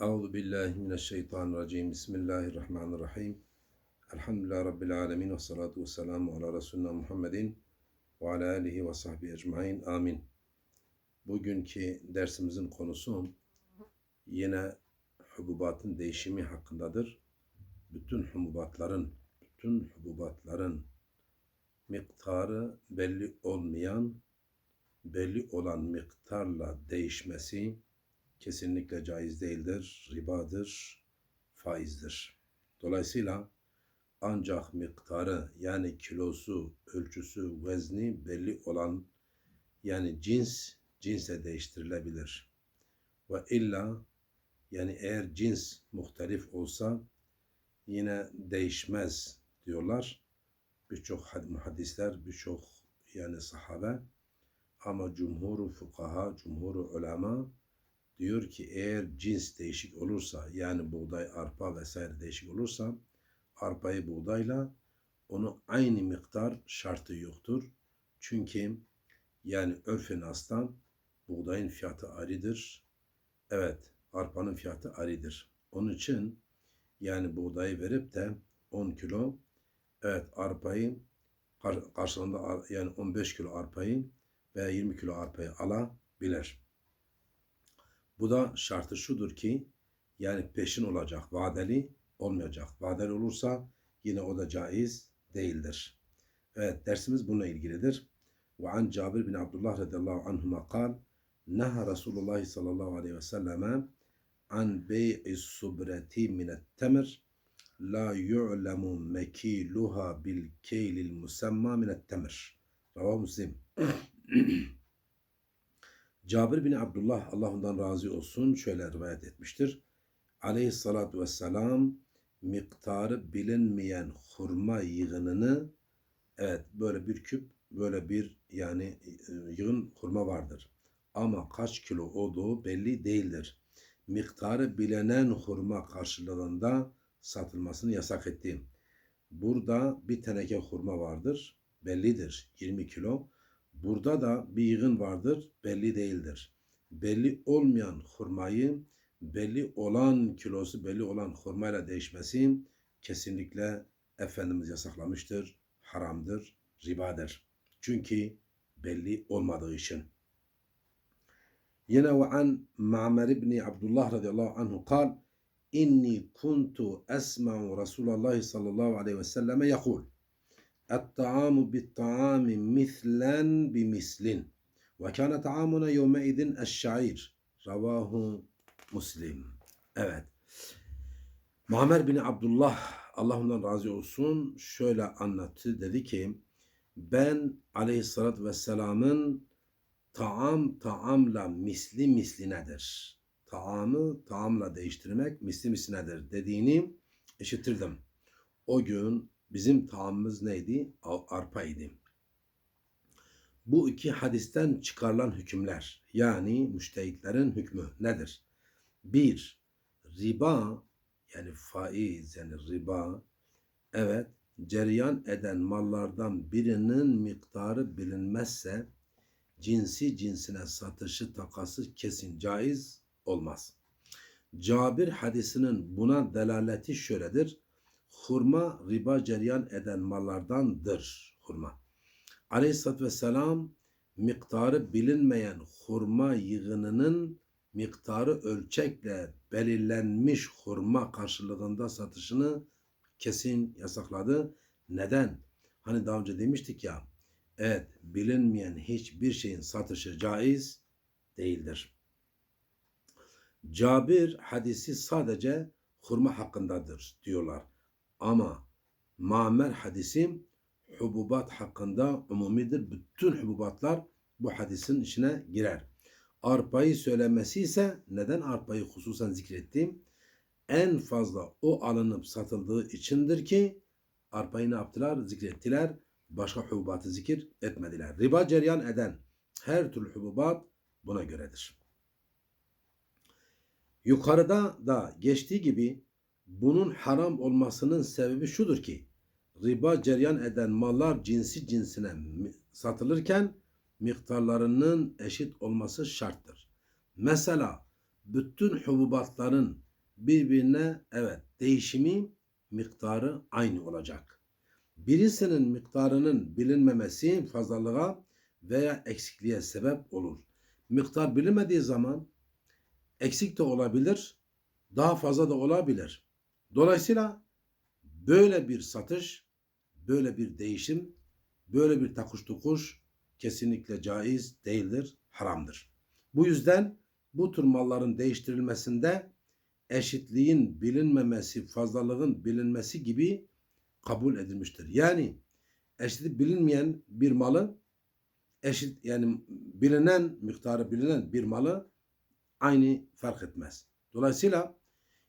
Euzu billahi mineşşeytanirracim. Bismillahirrahmanirrahim. Elhamdülillahi rabbil alamin ve salatu vesselamu ala resulina Muhammedin ve ala alihi ve sahbihi ecmaîn. Amin. Bugünkü dersimizin konusu yine hububatın değişimi hakkındadır. Bütün hububatların bütün hububatların miktarı belli olmayan, belli olan miktarla değişmesi kesinlikle caiz değildir, ribadır, faizdir. Dolayısıyla ancak miktarı yani kilosu, ölçüsü, vezni belli olan yani cins cinsle değiştirilebilir. Ve illa yani eğer cins muhtelif olsa yine değişmez diyorlar. Birçok hadisler, birçok yani sahabe ama cumhuru fukaha, cumhuru ulema diyor ki eğer cins değişik olursa yani buğday, arpa vesaire değişik olursa arpayı buğdayla onu aynı miktar şartı yoktur. Çünkü yani örfen aslan buğdayın fiyatı ayrıdır. Evet arpanın fiyatı ayrıdır. Onun için yani buğdayı verip de 10 kilo evet arpayı karşılığında yani 15 kilo arpayı veya 20 kilo arpayı alabilir. Bu da şartı şudur ki yani peşin olacak, vadeli olmayacak. Vadeli olursa yine o da caiz değildir. Evet dersimiz bununla ilgilidir. Ve an Cabir bin Abdullah radıyallahu anhuma kal Neha Resulullah sallallahu aleyhi ve selleme an bey'i subreti minet temir la yu'lemu mekiluha bil keylil musemma minet temir. Rava Müslim. Cabir bin Abdullah Allah ondan razı olsun şöyle rivayet etmiştir. Aleyhissalatu vesselam miktarı bilinmeyen hurma yığınını evet böyle bir küp böyle bir yani e, yığın hurma vardır. Ama kaç kilo olduğu belli değildir. Miktarı bilenen hurma karşılığında satılmasını yasak etti. Burada bir teneke hurma vardır. Bellidir 20 kilo. Burada da bir yığın vardır, belli değildir. Belli olmayan hurmayı belli olan kilosu belli olan hurmayla değişmesi kesinlikle Efendimiz yasaklamıştır, haramdır, ribadır. Çünkü belli olmadığı için. Yine ve an Ma'mer ibn Abdullah radıyallahu anhu kal inni kuntu esma'u Resulullah sallallahu aleyhi ve selleme yakul Et-ta'amu bit-ta'ami mislen bi mislin. Ve kâne ta'amuna yevme idin eş-şair. Ravahu Muslim. Evet. Muammer bin Abdullah Allah ondan razı olsun şöyle anlattı. Dedi ki ben aleyhissalatü vesselamın taam taamla misli mislinedir. Taamı taamla değiştirmek misli mislinedir dediğini işitirdim. O gün Bizim taamımız neydi? Arpa idi. Bu iki hadisten çıkarılan hükümler yani müştehitlerin hükmü nedir? Bir, riba yani faiz yani riba evet cereyan eden mallardan birinin miktarı bilinmezse cinsi cinsine satışı takası kesin caiz olmaz. Cabir hadisinin buna delaleti şöyledir hurma riba ceryan eden mallardandır hurma. Aleyhisselatü Vesselam miktarı bilinmeyen hurma yığınının miktarı ölçekle belirlenmiş hurma karşılığında satışını kesin yasakladı. Neden? Hani daha önce demiştik ya, evet bilinmeyen hiçbir şeyin satışı caiz değildir. Cabir hadisi sadece hurma hakkındadır diyorlar. Ama Mamer hadisi hububat hakkında umumidir. Bütün hububatlar bu hadisin içine girer. Arpayı söylemesi ise neden arpayı hususen zikrettim? En fazla o alınıp satıldığı içindir ki arpayı ne yaptılar? Zikrettiler. Başka hububatı zikir etmediler. Riba ceryan eden her türlü hububat buna göredir. Yukarıda da geçtiği gibi bunun haram olmasının sebebi şudur ki riba ceryan eden mallar cinsi cinsine satılırken miktarlarının eşit olması şarttır. Mesela bütün hububatların birbirine evet değişimi miktarı aynı olacak. Birisinin miktarının bilinmemesi fazlalığa veya eksikliğe sebep olur. Miktar bilinmediği zaman eksik de olabilir, daha fazla da olabilir. Dolayısıyla böyle bir satış, böyle bir değişim, böyle bir takuş tukuş kesinlikle caiz değildir, haramdır. Bu yüzden bu tür malların değiştirilmesinde eşitliğin bilinmemesi, fazlalığın bilinmesi gibi kabul edilmiştir. Yani eşitlik bilinmeyen bir malı eşit yani bilinen miktarı bilinen bir malı aynı fark etmez. Dolayısıyla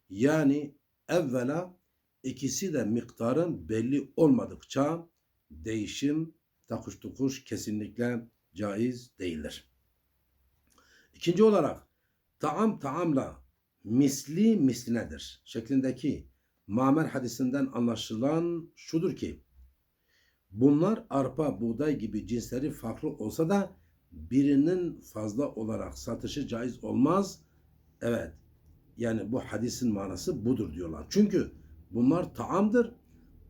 yani evvela ikisi de miktarın belli olmadıkça değişim, takuş tukuş kesinlikle caiz değildir. İkinci olarak taam taamla misli mislinedir şeklindeki Mamer hadisinden anlaşılan şudur ki bunlar arpa, buğday gibi cinsleri farklı olsa da birinin fazla olarak satışı caiz olmaz. Evet. Yani bu hadisin manası budur diyorlar. Çünkü bunlar taamdır.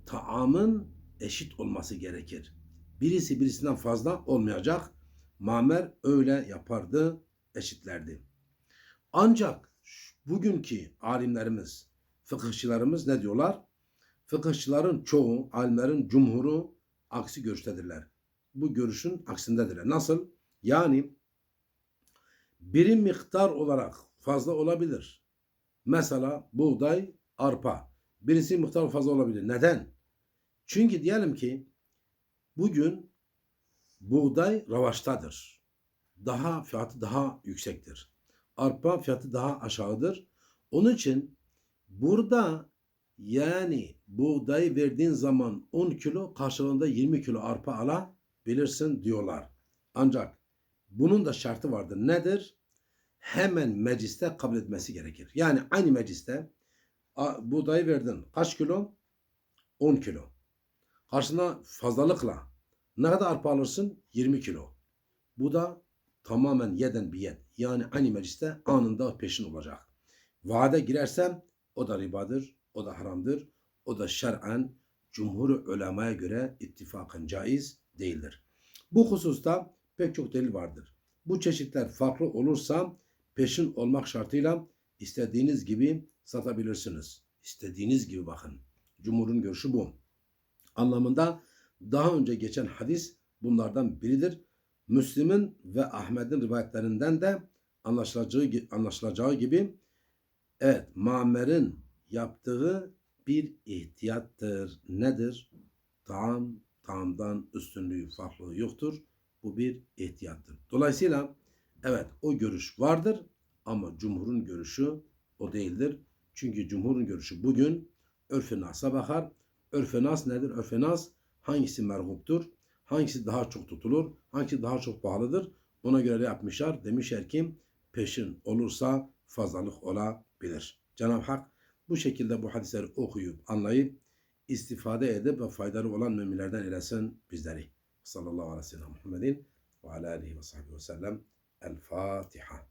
Taamın eşit olması gerekir. Birisi birisinden fazla olmayacak. Mamer öyle yapardı, eşitlerdi. Ancak bugünkü alimlerimiz, fıkıhçılarımız ne diyorlar? Fıkıhçıların çoğu, alimlerin cumhuru aksi görüştedirler. Bu görüşün aksindedirler. Nasıl? Yani bir miktar olarak fazla olabilir. Mesela buğday, arpa. Birisi miktar fazla olabilir. Neden? Çünkü diyelim ki bugün buğday ravaştadır. Daha fiyatı daha yüksektir. Arpa fiyatı daha aşağıdır. Onun için burada yani buğday verdiğin zaman 10 kilo karşılığında 20 kilo arpa alabilirsin diyorlar. Ancak bunun da şartı vardır. Nedir? Hemen mecliste kabul etmesi gerekir. Yani aynı mecliste buğdayı verdin. Kaç kilo? 10 kilo. Karşına fazlalıkla ne kadar arpa alırsın? 20 kilo. Bu da tamamen yeden bir yed. Yani aynı mecliste anında peşin olacak. Vaade girersem o da ribadır, o da haramdır. O da şer'en cumhur ulemaya göre ittifakan caiz değildir. Bu hususta pek çok delil vardır. Bu çeşitler farklı olursa peşin olmak şartıyla istediğiniz gibi satabilirsiniz. İstediğiniz gibi bakın. Cumhurun görüşü bu. Anlamında daha önce geçen hadis bunlardan biridir. Müslim'in ve Ahmet'in rivayetlerinden de anlaşılacağı, anlaşılacağı gibi evet Mamer'in yaptığı bir ihtiyattır. Nedir? Taam, taamdan üstünlüğü, farklılığı yoktur. Bu bir ihtiyattır. Dolayısıyla evet o görüş vardır ama cumhurun görüşü o değildir. Çünkü cumhurun görüşü bugün örf-i nas'a bakar. Örf-i nas nedir? Örf-i nas hangisi merhuptur? Hangisi daha çok tutulur? Hangisi daha çok pahalıdır? Ona göre yapmışlar. Demişler ki peşin olursa fazlalık olabilir. Cenab-ı Hak bu şekilde bu hadisleri okuyup anlayıp istifade edip ve faydalı olan müminlerden eylesin bizleri. Sallallahu aleyhi ve sellem Muhammedin ve ala sahbihi ve sellem. الفاتحة.